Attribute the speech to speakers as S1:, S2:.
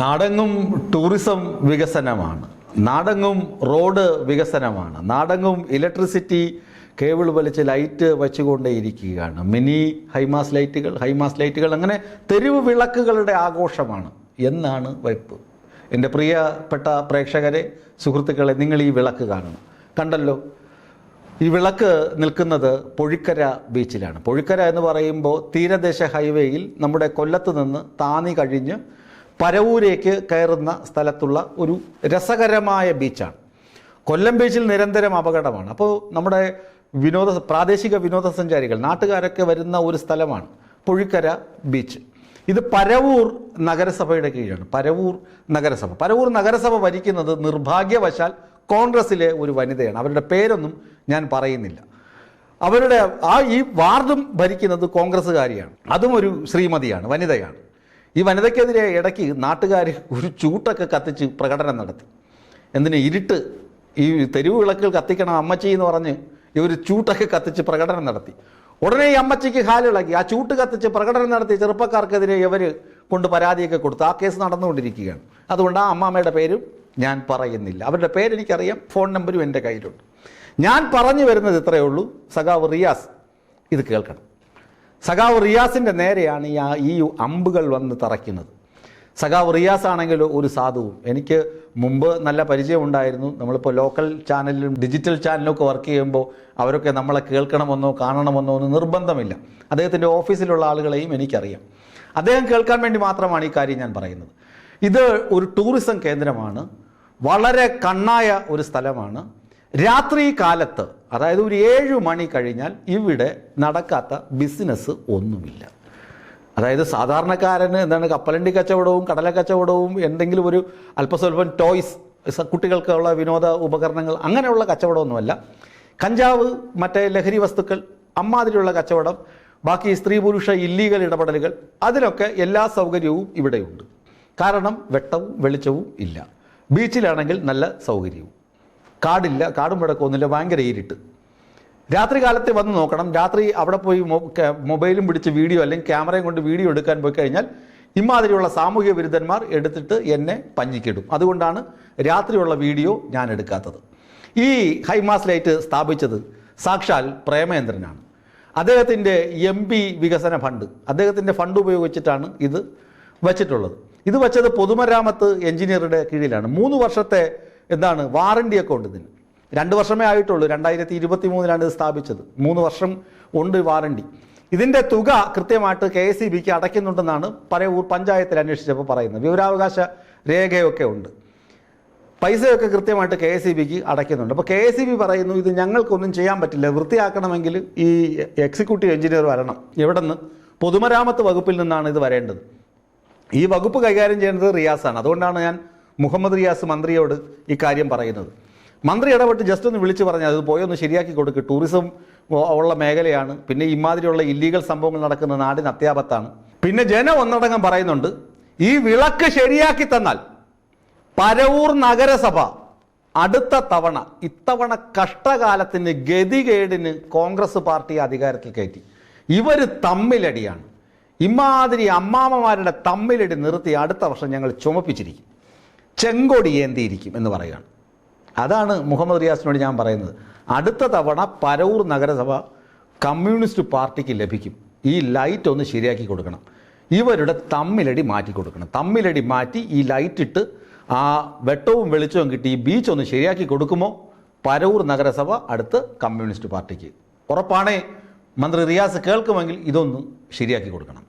S1: നാടെങ്ങും ടൂറിസം വികസനമാണ്. നാടെങ്ങും റോഡ് വികസനമാണ്. നാടെങ്ങും ഇലക്ട്രിസിറ്റി കേബിൾ വലിച്ച് ലൈറ്റ് വെച്ചുകൊണ്ടേയിരിക്കുകയാണ് മിനി ഹൈമാസ് ലൈറ്റുകൾ ഹൈമാസ് ലൈറ്റുകൾ അങ്ങനെ തെരുവ് വിളക്കുകളുടെ ആഘോഷമാണ് എന്നാണ് വയ്പ് എന്റെ പ്രിയപ്പെട്ട പ്രേക്ഷകരെ സുഹൃത്തുക്കളെ നിങ്ങൾ ഈ വിളക്ക് കാണണം. കണ്ടല്ലോ ഈ വിളക്ക് നിൽക്കുന്നത് പൊഴിക്കര ബീച്ചിലാണ്. പൊഴിക്കര എന്ന് പറയുമ്പോൾ തീരദേശ ഹൈവേയിൽ നമ്മുടെ കൊല്ലത്ത് നിന്ന് താന്നി കഴിഞ്ഞ് പരവൂരേക്ക് കയറുന്ന സ്ഥലത്തുള്ള ഒരു രസകരമായ ബീച്ചാണ്. കൊല്ലം ബീച്ചിൽ നിരന്തരം അപകടമാണ്. അപ്പോൾ നമ്മുടെ വിനോദ പ്രാദേശിക വിനോദസഞ്ചാരികൾ നാട്ടുകാരൊക്കെ വരുന്ന ഒരു സ്ഥലമാണ് പുഴിക്കര ബീച്ച്. ഇത് പരവൂർ നഗരസഭയുടെ കീഴാണ് പരവൂർ നഗരസഭ. പരവൂർ നഗരസഭ ഭരിക്കുന്നത് നിർഭാഗ്യവശാൽ കോൺഗ്രസ്സിലെ ഒരു വനിതയാണ്. അവരുടെ പേരൊന്നും ഞാൻ പറയുന്നില്ല. അവരുടെ ആ ഈ വാർഡും ഭരിക്കുന്നത് കോൺഗ്രസ്സുകാരിയാണ്. അതും ഒരു ശ്രീമതിയാണ് വനിതയാണ്. ഈ വനിതയ്ക്കെതിരെ ഇടയ്ക്ക് നാട്ടുകാർ ഒരു ചൂട്ടൊക്കെ കത്തിച്ച് പ്രകടനം നടത്തി. എന്തിന് ഇരുട്ട് ഈ തെരുവ് വിളക്കിൽ കത്തിക്കണം അമ്മച്ചി എന്ന് പറഞ്ഞ് ഇവർ ചൂട്ടൊക്കെ കത്തിച്ച് പ്രകടനം നടത്തി. ഉടനെ ഈ അമ്മച്ചിക്ക് ഹാലിളക്കി ആ ചൂട്ട് കത്തിച്ച് പ്രകടനം നടത്തി ചെറുപ്പക്കാർക്കെതിരെ ഇവർ കൊണ്ട് പരാതിയൊക്കെ കൊടുത്തു ആ കേസ് നടന്നുകൊണ്ടിരിക്കുകയാണ്. അതുകൊണ്ട് ആ അമ്മാമ്മയുടെ പേരും ഞാൻ പറയുന്നില്ല. അവരുടെ പേരെനിക്കറിയാം ഫോൺ നമ്പരും എന്റെ കയ്യിലുണ്ട്. ഞാൻ പറഞ്ഞു വരുന്നത് ഇത്രയേ ഉള്ളൂ. സഖാവ് റിയാസ് ഇത് കേൾക്കണം. സഖാവ് റിയാസിന്റെ നേരെയാണ് ഈ ഈ അമ്പുകൾ വന്ന് തറയ്ക്കുന്നത്. സഖാവ് റിയാസ് ആണെങ്കിൽ ഒരു സാധുവും. എനിക്ക് മുമ്പ് നല്ല പരിചയമുണ്ടായിരുന്നു നമ്മളിപ്പോൾ ലോക്കൽ ചാനലിലും ഡിജിറ്റൽ ചാനലിലും ഒക്കെ വർക്ക് ചെയ്യുമ്പോൾ അവരൊക്കെ നമ്മളെ കേൾക്കണമെന്നോ കാണണമെന്നോ ഒന്നും നിർബന്ധമില്ല. അദ്ദേഹത്തിന്റെ ഓഫീസിലുള്ള ആളുകളെയും എനിക്കറിയാം. അദ്ദേഹം കേൾക്കാൻ വേണ്ടി മാത്രമാണ് ഈ കാര്യം ഞാൻ പറയുന്നത്. ഇത് ഒരു ടൂറിസം കേന്ദ്രമാണ്. വളരെ കണ്ണായ ഒരു സ്ഥലമാണ്. രാത്രി കാലത്ത് അതായത് ഒരു ഏഴ് മണി കഴിഞ്ഞാൽ ഇവിടെ നടക്കാത്ത ബിസിനസ് ഒന്നുമില്ല. അതായത് സാധാരണക്കാരന് എന്താണ് കപ്പലണ്ടി കച്ചവടവും കടല കച്ചവടവും എന്തെങ്കിലും ഒരു അല്പസ്വല്പം ടോയ്സ് കുട്ടികൾക്കുള്ള വിനോദ ഉപകരണങ്ങൾ അങ്ങനെയുള്ള കച്ചവടമൊന്നുമല്ല. കഞ്ചാവ് മറ്റേ ലഹരി വസ്തുക്കൾ അമ്മാതിരിയുള്ള കച്ചവടം ബാക്കി സ്ത്രീ പുരുഷ ഇല്ലീഗൽ ഇടപെടലുകൾ അതിനൊക്കെ എല്ലാ സൗകര്യവും ഇവിടെയുണ്ട്. കാരണം വെട്ടവും വെളിച്ചവും ഇല്ല. ബീച്ചിലാണെങ്കിൽ നല്ല സൗകര്യവും. കാടില്ല കാടും വിടക്കൊന്നുമില്ല ഭയങ്കര ഇരുട്ട്. രാത്രി കാലത്തെ വന്ന് നോക്കണം. രാത്രി അവിടെ പോയി മൊബൈലും പിടിച്ച് വീഡിയോ അല്ലെങ്കിൽ ക്യാമറയും കൊണ്ട് വീഡിയോ എടുക്കാൻ പോയി കഴിഞ്ഞാൽ ഇമാതിരിയുള്ള സാമൂഹ്യ വിരുദ്ധന്മാർ എടുത്തിട്ട് എന്നെ പഞ്ഞിക്കിടും. അതുകൊണ്ടാണ് രാത്രിയുള്ള വീഡിയോ ഞാൻ എടുക്കാത്തത്. ഈ ഹൈമാസ് ലൈറ്റ് സ്ഥാപിച്ചത് സാക്ഷാൽ പ്രേമേന്ദ്രനാണ്. അദ്ദേഹത്തിന്റെ എം പി വികസന ഫണ്ട് അദ്ദേഹത്തിന്റെ ഫണ്ട് ഉപയോഗിച്ചിട്ടാണ് ഇത് വച്ചിട്ടുള്ളത്. ഇത് വച്ചത് പൊതുമരാമത്ത് എഞ്ചിനീയറുടെ കീഴിലാണ്. മൂന്ന് വർഷത്തെ എന്താണ്? വാറണ്ടി ഉണ്ട് ഇതിന്. രണ്ട് വർഷമേ ആയിട്ടുള്ളൂ. രണ്ടായിരത്തി ഇരുപത്തി മൂന്നിലാണ് ഇത് സ്ഥാപിച്ചത്. മൂന്ന് വർഷം ഉണ്ട് വാറണ്ടി ഇതിന്റെ തുക കൃത്യമായിട്ട് കെ എസ് ഇ ബിക്ക് അടയ്ക്കുന്നുണ്ടെന്നാണ് പല പഞ്ചായത്തിൽ അന്വേഷിച്ചപ്പോൾ പറയുന്നത്. വിവരാവകാശ രേഖയൊക്കെ ഉണ്ട്. പൈസയൊക്കെ കൃത്യമായിട്ട് കെ എസ് ഇ ബിക്ക് അടയ്ക്കുന്നുണ്ട്. അപ്പോൾ കെ എസ് ഇ ബി പറയുന്നു ഇത് ഞങ്ങൾക്കൊന്നും ചെയ്യാൻ പറ്റില്ല. വൃത്തിയാക്കണമെങ്കിൽ ഈ എക്സിക്യൂട്ടീവ് എഞ്ചിനീയർ വരണം. എവിടെ നിന്ന് പൊതുമരാമത്ത് വകുപ്പിൽ നിന്നാണ് ഇത് വരേണ്ടത്. ഈ വകുപ്പ് കൈകാര്യം ചെയ്യേണ്ടത് റിയാസാണ്. അതുകൊണ്ടാണ് ഞാൻ മുഹമ്മദ് റിയാസ് മന്ത്രിയോട് ഇക്കാര്യം കാര്യം പറയുന്നത്. മന്ത്രി ഇടപെട്ട് ജസ്റ്റ് ഒന്ന് വിളിച്ചു പറഞ്ഞാൽ അത് പോയൊന്ന് ശരിയാക്കി കൊടുക്കുക ടൂറിസം ഉള്ള മേഖലയാണ്. പിന്നെ ഇമാതിരിയുള്ള ഇല്ലീഗൽ സംഭവങ്ങൾ നടക്കുന്ന നാടിന് അത്യാപത്താണ്. പിന്നെ ജനം ഒന്നടങ്കം പറയുന്നുണ്ട് ഈ വിളക്ക് ശരിയാക്കി തന്നാൽ പരവൂർ നഗരസഭ അടുത്ത തവണ ഇത്തവണ കഷ്ടകാലത്തിന് ഗതികേടിന് കോൺഗ്രസ് പാർട്ടി അധികാരത്തിൽ കയറ്റി. ഇവർ തമ്മിലടിയാണ്. ഇമാതിരി അമ്മാമ്മമാരുടെ തമ്മിലടി നിർത്തി അടുത്ത വർഷം ഞങ്ങൾ ചുമപ്പിച്ചിരിക്കും. ചെങ്കൊടി ഏന്തിയിരിക്കും എന്ന് പറയുകയാണ്. അതാണ് മുഹമ്മദ് റിയാസിനോട് ഞാൻ പറയുന്നത്. അടുത്ത തവണ പരവൂർ നഗരസഭ കമ്മ്യൂണിസ്റ്റ് പാർട്ടിക്ക് ലഭിക്കും. ഈ ലൈറ്റ് ഒന്ന് ശരിയാക്കി കൊടുക്കണം. ഇവരുടെ തമ്മിലടി മാറ്റി കൊടുക്കണം. തമ്മിലടി മാറ്റി ഈ ലൈറ്റ് ഇട്ട് ആ വെട്ടവും വെളിച്ചവും കിട്ടി ഈ ബീച്ച് ഒന്ന് ശരിയാക്കി കൊടുക്കുമോ? പരവൂർ നഗരസഭ അടുത്ത് കമ്മ്യൂണിസ്റ്റ് പാർട്ടിക്ക്. ഉറപ്പാണേ? മന്ത്രി റിയാസ് കേൾക്കുമെങ്കിൽ ഇതൊന്ന് ശരിയാക്കി കൊടുക്കണം.